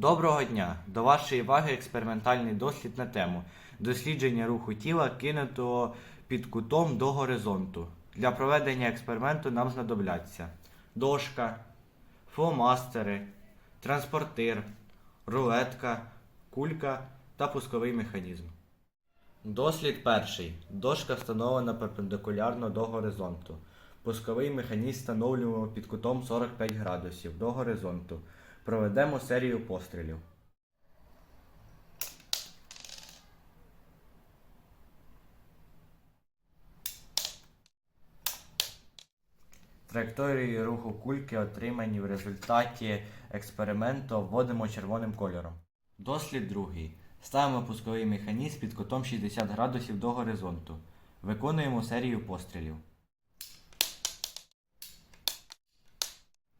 Доброго дня! До вашої уваги експериментальний дослід на тему дослідження руху тіла кинутого під кутом до горизонту. Для проведення експерименту нам знадобляться дошка, фломастери, транспортир, рулетка, кулька та пусковий механізм. Дослід перший. Дошка встановлена перпендикулярно до горизонту. Пусковий механізм встановлюємо під кутом 45 градусів до горизонту. Проведемо серію пострілів. Траєкторії руху кульки, отримані в результаті експерименту, вводимо червоним кольором. Дослід другий. Ставимо пусковий механізм під кутом 60 градусів до горизонту. Виконуємо серію пострілів.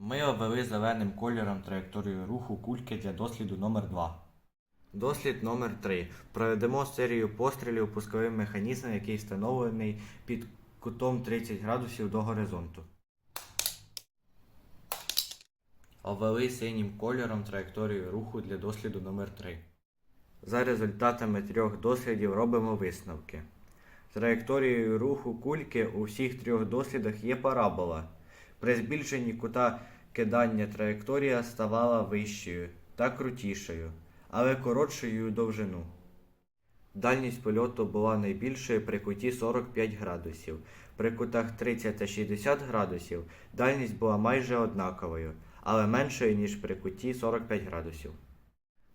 Ми обвели зеленим кольором траєкторію руху кульки для досліду номер 2 Дослід номер 3 Проведемо серію пострілів пусковим механізмом, який встановлений під кутом 30 градусів до горизонту. Обвели синім кольором траєкторію руху для досліду номер 3 За результатами трьох дослідів робимо висновки. Траєкторією руху кульки у всіх трьох дослідах є парабола. При збільшенні кута кидання траєкторія ставала вищою та крутішою, але коротшою довжину. Дальність польоту була найбільшою при куті 45 градусів. При кутах 30 та 60 градусів дальність була майже однаковою, але меншою, ніж при куті 45 градусів.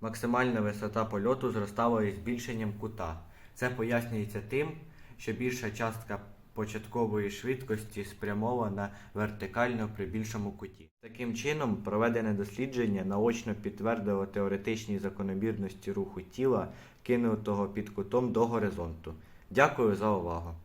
Максимальна висота польоту зростала із збільшенням кута. Це пояснюється тим, що більша частка початкової швидкості спрямована вертикально при більшому куті. Таким чином, проведене дослідження наочно підтвердило теоретичні закономірності руху тіла, кинутого під кутом до горизонту. Дякую за увагу!